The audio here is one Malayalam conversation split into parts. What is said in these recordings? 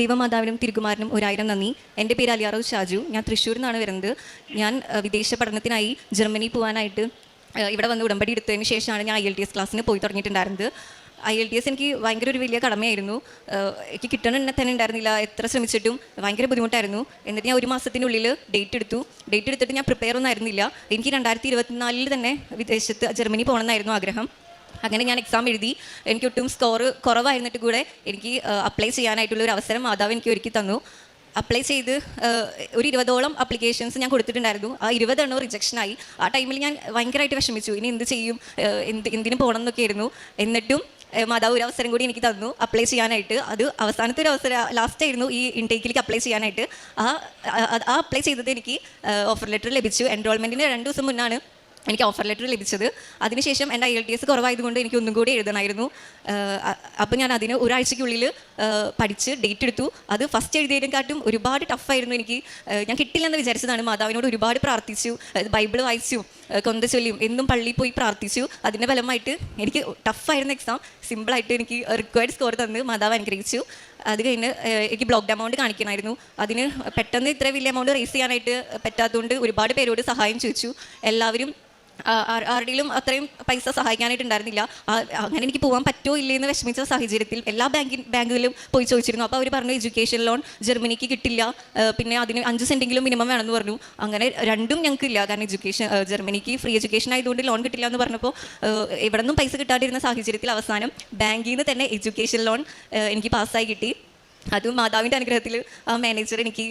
ദൈവമാതാവിനും തിരുകുമാരനും ഒരായിരം നന്ദി. എന്റെ പേര് അലിയാറവ് ഷാജു. ഞാൻ തൃശ്ശൂരിൽ നിന്നാണ് വരുന്നത്. ഞാൻ വിദേശ പഠനത്തിനായി ജർമ്മനി പോകാനായിട്ട് ഇവിടെ വന്ന് ഉടമ്പടി എടുത്തതിന് ശേഷമാണ് ഞാൻ ഐ എൽ ടി എസ് ക്ലാസ്സിന് പോയി തുടങ്ങിയിട്ടുണ്ടായിരുന്നത്. ഐ എൽ ടി എസ് എനിക്ക് ഭയങ്കര ഒരു വലിയ കടമയായിരുന്നു. എനിക്ക് കിട്ടണം തന്നെ ഉണ്ടായിരുന്നില്ല. എത്ര ശ്രമിച്ചിട്ടും ഭയങ്കര ബുദ്ധിമുട്ടായിരുന്നു. എന്നിട്ട് ഞാൻ ഒരു മാസത്തിനുള്ളിൽ ഡേറ്റ് എടുത്തു. ഡേറ്റ് എടുത്തിട്ട് ഞാൻ പ്രിപ്പയർ ഒന്നും ആയിരുന്നില്ല. എനിക്ക് രണ്ടായിരത്തി ഇരുപത്തിനാലിൽ തന്നെ വിദേശത്ത് ജർമ്മനി പോകണമെന്നായിരുന്നു ആഗ്രഹം. അങ്ങനെ ഞാൻ എക്സാം എഴുതി. എനിക്ക് ഒട്ടും സ്കോർ കുറവായിരുന്നിട്ട് കൂടെ എനിക്ക് അപ്ലൈ ചെയ്യാനായിട്ടുള്ള ഒരു അവസരം മാതാവ് എനിക്ക് ഒരുക്കി തന്നു. അപ്ലൈ ചെയ്ത് ഒരു ഇരുപതോളം അപ്ലിക്കേഷൻസ് ഞാൻ കൊടുത്തിട്ടുണ്ടായിരുന്നു. ആ ഇരുപതെണ്ണം റിജക്ഷനായി ആ ടൈമിൽ ഞാൻ ഭയങ്കരമായിട്ട് വിഷമിച്ചു. ഇനി എന്ത് ചെയ്യും? എന്ത് എന്തിനു പോകണം എന്നൊക്കെ ആയിരുന്നു എന്നിട്ടും മാതാവ് ഒരു അവസരം കൂടി എനിക്ക് തന്നു അപ്ലൈ ചെയ്യാനായിട്ട്. അത് അവസാനത്തെ ഒരു അവസരം ലാസ്റ്റ് ആയിരുന്നു ഈ ഇൻടേക്കിലേക്ക് അപ്ലൈ ചെയ്യാനായിട്ട്. ആ- ആ അപ്ലൈ ചെയ്തത് എനിക്ക് ഓഫർ ലെറ്റർ ലഭിച്ചു. എൻറോൾമെന്റിന് രണ്ട് ദിവസം മുന്നാണ് എനിക്ക് ഓഫർ ലെറ്റർ ലഭിച്ചത്. അതിനുശേഷം എന്റെ ഐ എൽ ടി എസ് കുറവായതുകൊണ്ട് എനിക്ക് ഒന്നും കൂടി എഴുതണമായിരുന്നു. അപ്പോൾ ഞാൻ അതിന് ഒരാഴ്ചയ്ക്കുള്ളിൽ പഠിച്ച് ഡേറ്റ് എടുത്തു. അത് ഫസ്റ്റ് എഴുതിയതിനെക്കാട്ടും ഒരുപാട് ടഫായിരുന്നു എനിക്ക്. ഞാൻ കിട്ടില്ലെന്ന് വിചാരിച്ചതാണ്. മാതാവിനോട് ഒരുപാട് പ്രാർത്ഥിച്ചു. ബൈബിൾ വായിച്ചു. കൊന്ത ചൊല്ലിയും. എന്നും പള്ളിയിൽ പോയി പ്രാർത്ഥിച്ചു. അതിന്റെ ഫലമായിട്ട് എനിക്ക് ടഫായിരുന്ന എക്സാം സിമ്പിളായിട്ട് എനിക്ക് റിക്വയർഡ് സ്കോർ തന്ന് മാതാവ് അനുഗ്രഹിച്ചു. അത് കഴിഞ്ഞ് എനിക്ക് ബ്ലോക്ക് എമൗണ്ട് കാണിക്കണമായിരുന്നു. അതിന് പെട്ടെന്ന് ഇത്ര വലിയ എമൗണ്ട് റേസ് ചെയ്യാനായിട്ട് പറ്റാത്തതുകൊണ്ട് ഒരുപാട് പേരോട് സഹായം ചോദിച്ചു. എല്ലാവരും ആരുടെയും അത്രയും പൈസ സഹായിക്കാനായിട്ടുണ്ടായിരുന്നില്ല. അങ്ങനെ എനിക്ക് പോകാൻ പറ്റുമോ ഇല്ലേ എന്ന് വിഷമിച്ച സാഹചര്യത്തിൽ എല്ലാ ബാങ്കിൽ ബാങ്കുകളിലും പോയി ചോദിച്ചിരുന്നു. അപ്പോൾ അവർ പറഞ്ഞു എഡ്യൂക്കേഷൻ ലോൺ ജർമ്മനിക്ക് കിട്ടില്ല. പിന്നെ അതിന് അഞ്ച് സെന്റെങ്കിലും മിനിമം വേണമെന്ന് പറഞ്ഞു. അങ്ങനെ രണ്ടും ഞങ്ങൾക്ക് ഇല്ല. കാരണം എഡ്യൂക്കേഷൻ ജർമ്മനിക്ക് ഫ്രീ എഡ്യൂക്കേഷൻ ആയതുകൊണ്ട് ലോൺ കിട്ടില്ല എന്ന് പറഞ്ഞപ്പോൾ എവിടെ നിന്നും പൈസ കിട്ടാണ്ടിരുന്ന സാഹചര്യത്തിൽ അവസാനം ബാങ്കിൽ നിന്ന് തന്നെ എഡ്യൂക്കേഷൻ ലോൺ എനിക്ക് പാസ്സായി കിട്ടി. അതും മാതാവിന്റെ അനുഗ്രഹത്തിൽ ആ മാനേജർ എനിക്ക്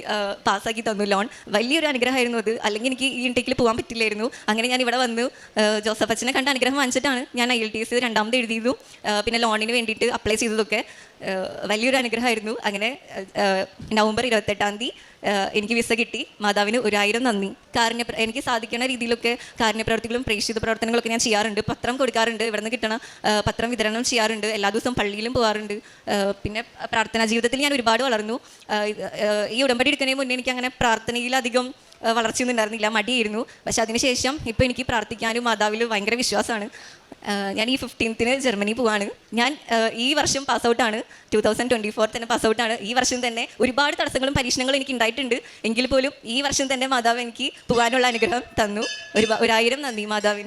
പാസ്സാക്കി തന്നു ലോൺ വലിയൊരു അനുഗ്രഹമായിരുന്നു അത്. അല്ലെങ്കിൽ എനിക്ക് ഈ ഇൻടേക്കിൽ പോകാൻ പറ്റില്ലായിരുന്നു. അങ്ങനെ ഞാൻ ഇവിടെ വന്നു. ജോസഫ് അച്ഛനെ കണ്ട അനുഗ്രഹം വാങ്ങിച്ചിട്ടാണ് ഞാൻ ഐ എൽ ടി എസ് രണ്ടാമത് എഴുതിയതും പിന്നെ ലോണിന് വേണ്ടിയിട്ട് അപ്ലൈ ചെയ്തതൊക്കെ. വലിയൊരു അനുഗ്രഹമായിരുന്നു. അങ്ങനെ നവംബർ ഇരുപത്തെട്ടാം തീയതി എനിക്ക് വിസ കിട്ടി. മാതാവിന് ഒരായിരം നന്ദി. കാരുണ്യ എനിക്ക് സാധിക്കുന്ന രീതിയിലൊക്കെ കാരുണ്യ പ്രവർത്തികളും പ്രേക്ഷിത പ്രവർത്തനങ്ങളൊക്കെ ഞാൻ ചെയ്യാറുണ്ട്. പത്രം കൊടുക്കാറുണ്ട്. ഇവിടെ നിന്ന് കിട്ടണ പത്രം വിതരണം ചെയ്യാറുണ്ട്. എല്ലാ ദിവസവും പള്ളിയിലും പോകാറുണ്ട് പിന്നെ പ്രാർത്ഥനാ ജീവിതത്തിൽ ഞാൻ ഒരുപാട് വളർന്നു. ഈ ഉടമ്പടി എടുക്കുന്നതിന് മുന്നേ എനിക്ക് അങ്ങനെ പ്രാർത്ഥനയിലധികം വളർച്ചയൊന്നും ഉണ്ടായിരുന്നില്ല. മടിയായിരുന്നു. പക്ഷെ അതിനുശേഷം ഇപ്പോൾ എനിക്ക് പ്രാർത്ഥിക്കാനും മാതാവിൽ ഭയങ്കര വിശ്വാസമാണ്. ഞാൻ ഈ ഫിഫ്റ്റീൻത്തിന് ജർമ്മനി പോവാണ്. ഞാൻ ഈ വർഷം പാസ് ഔട്ടാണ് ടു തൗസൻഡ് ട്വന്റി ഫോർ തന്നെ പാസ് ഔട്ടാണ് ഈ വർഷം തന്നെ ഒരുപാട് തടസ്സങ്ങളും പരീക്ഷണങ്ങളും എനിക്ക് ഉണ്ടായിട്ടുണ്ട്. എങ്കിൽ പോലും ഈ വർഷം തന്നെ മാതാവ് എനിക്ക് പോകാനുള്ള അനുഗ്രഹം തന്നു. ഒരു ഒരായിരം നന്ദി മാതാവിന്.